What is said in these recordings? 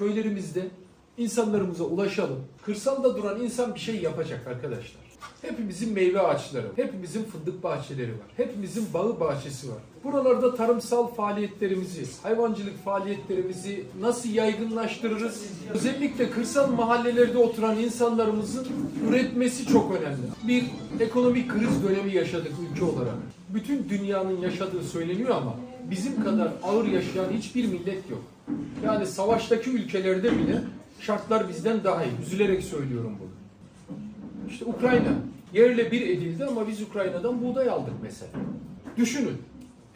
köylerimizde insanlarımıza ulaşalım. Kırsalda duran insan bir şey yapacak arkadaşlar. Hepimizin meyve ağaçları, hepimizin fındık bahçeleri var. Hepimizin bağı bahçesi var. Buralarda tarımsal faaliyetlerimizi, hayvancılık faaliyetlerimizi nasıl yaygınlaştırırız? Özellikle kırsal mahallelerde oturan insanlarımızın üretmesi çok önemli. Bir ekonomik kriz dönemi yaşadık ülke olarak. Bütün dünyanın yaşadığı söyleniyor ama bizim kadar ağır yaşayan hiçbir millet yok. Yani savaştaki ülkelerde bile şartlar bizden daha iyi. Üzülerek söylüyorum bunu. İşte Ukrayna yerle bir edildi ama biz Ukrayna'dan buğday aldık mesela. Düşünün.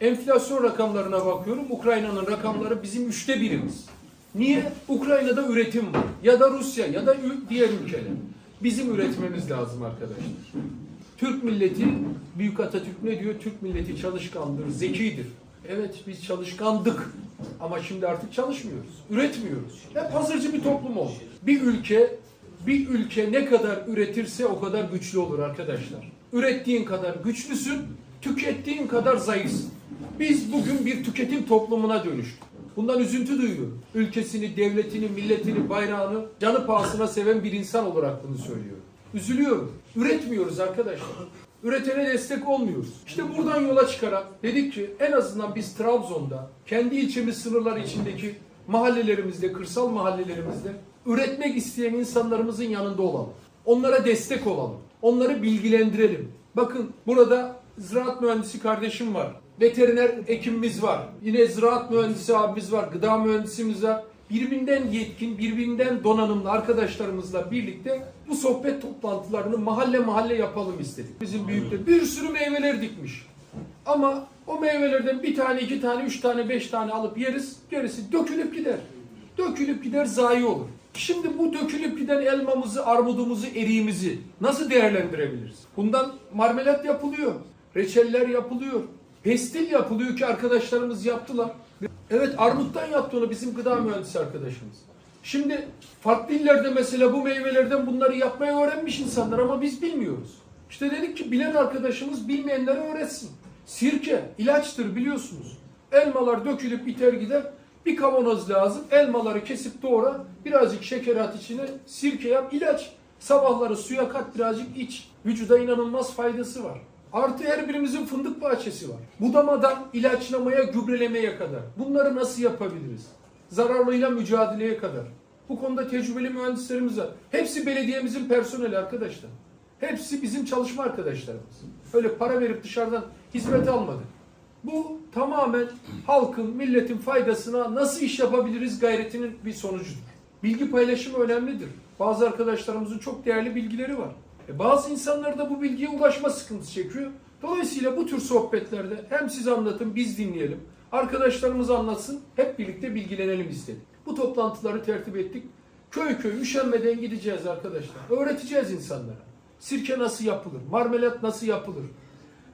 Enflasyon rakamlarına bakıyorum. Ukrayna'nın rakamları bizim üçte birimiz. Niye? Ukrayna'da üretim var. Ya da Rusya ya da diğer ülkeler. Bizim üretmemiz lazım arkadaşlar. Türk milleti, Büyük Atatürk ne diyor? Türk milleti çalışkandır, zekidir. Evet biz çalışkandık ama şimdi artık çalışmıyoruz. Üretmiyoruz. Hep hazırcı bir toplum oldu. Bir ülke bir ülke ne kadar üretirse o kadar güçlü olur arkadaşlar. Ürettiğin kadar güçlüsün, tükettiğin kadar zayıfsın. Biz bugün bir tüketim toplumuna dönüştük. Bundan üzüntü duyuyorum. Ülkesini, devletini, milletini, bayrağını canı pahasına seven bir insan olarak bunu söylüyorum. Üzülüyorum. Üretmiyoruz arkadaşlar. Üretene destek olmuyoruz. İşte buradan yola çıkarak dedik ki en azından biz Trabzon'da kendi ilçemiz sınırları içindeki mahallelerimizde, kırsal mahallelerimizde üretmek isteyen insanlarımızın yanında olalım. Onlara destek olalım. Onları bilgilendirelim. Bakın burada ziraat mühendisi kardeşim var. Veteriner hekimimiz var. Yine ziraat mühendisi abimiz var. Gıda mühendisimiz var. Birbirinden yetkin, birbirinden donanımlı arkadaşlarımızla birlikte bu sohbet toplantılarını mahalle mahalle yapalım istedik. Bizim büyükler bir sürü meyveler dikmiş. Ama o meyvelerden bir tane, iki tane, üç tane, beş tane alıp yeriz. Gerisi dökülüp gider. Dökülüp gider zayi olur. Şimdi bu dökülüp giden elmamızı, armudumuzu, eriğimizi nasıl değerlendirebiliriz? Bundan marmelat yapılıyor. Reçeller yapılıyor. Pestil yapılıyor ki arkadaşlarımız yaptılar. Evet armuttan yaptı onu bizim gıda mühendisi arkadaşımız. Şimdi farklı illerde mesela bu meyvelerden bunları yapmayı öğrenmiş insanlar ama biz bilmiyoruz. İşte dedik ki bilen arkadaşımız bilmeyenlere öğretsin. Sirke ilaçtır biliyorsunuz. Elmalar dökülüp biter gider. Bir kavanoz lazım. Elmaları kesip doğra. Birazcık şeker at içine. Sirke yap ilaç. Sabahları suya kat birazcık iç. Vücuda inanılmaz faydası var. Artı her birimizin fındık bahçesi var. Budamadan ilaçlamaya, gübrelemeye kadar. Bunları nasıl yapabiliriz? Zararlıyla mücadeleye kadar. Bu konuda tecrübeli mühendislerimiz var. Hepsi belediyemizin personeli arkadaşlar. Hepsi bizim çalışma arkadaşlarımız. Öyle para verip dışarıdan hizmet almadık. Bu tamamen halkın, milletin faydasına nasıl iş yapabiliriz gayretinin bir sonucudur. Bilgi paylaşımı önemlidir. Bazı arkadaşlarımızın çok değerli bilgileri var. E bazı insanlar da bu bilgiye ulaşma sıkıntısı çekiyor. Dolayısıyla bu tür sohbetlerde hem siz anlatın, biz dinleyelim. Arkadaşlarımız anlatsın, hep birlikte bilgilenelim istedik. Bu toplantıları tertip ettik. Köy köy üşenmeden gideceğiz arkadaşlar. Öğreteceğiz insanlara. Sirke nasıl yapılır? Marmelat nasıl yapılır?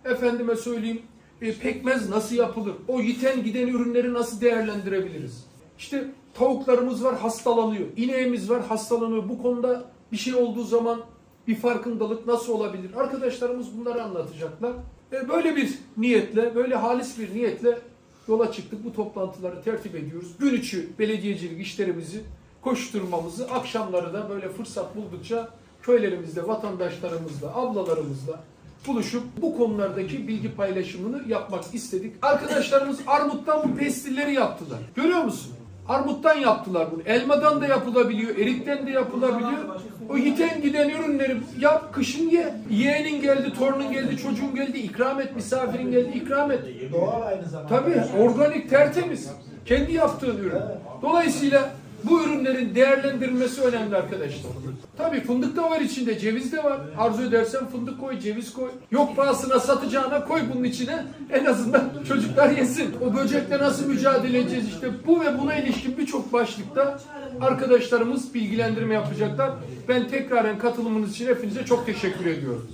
Efendime söyleyeyim e, pekmez nasıl yapılır? O yiten giden ürünleri nasıl değerlendirebiliriz? İşte tavuklarımız var hastalanıyor. İneğimiz var hastalanıyor. Bu konuda bir şey olduğu zaman bir farkındalık nasıl olabilir? Arkadaşlarımız bunları anlatacaklar. E, böyle bir niyetle, böyle halis bir niyetle yola çıktık. Bu toplantıları tertip ediyoruz. Gün içi belediyecilik işlerimizi koşturmamızı, akşamları da böyle fırsat buldukça köylerimizde, vatandaşlarımızla, ablalarımızla buluşup bu konulardaki bilgi paylaşımını yapmak istedik. Arkadaşlarımız armuttan bu pestilleri yaptılar. Görüyor musun? Armuttan yaptılar bunu. Elmadan da yapılabiliyor, erikten de yapılabiliyor. O yiten giden ürünleri yap, kışın ye. Yeğenin geldi, torunun geldi, çocuğun geldi, ikram et, misafirin geldi, ikram et. Doğal aynı zamanda. Tabii organik tertemiz. Kendi yaptığın ürün. Dolayısıyla bu ürünlerin değerlendirilmesi önemli arkadaşlar. Tabii fındık da var içinde, ceviz de var. Arzu edersen fındık koy, ceviz koy. Yok pahasına satacağına koy bunun içine. En azından çocuklar yesin. O böcekle nasıl mücadele edeceğiz işte bu ve buna ilişkin birçok başlıkta arkadaşlarımız bilgilendirme yapacaklar. Ben tekraren katılımınız için hepinize çok teşekkür ediyorum.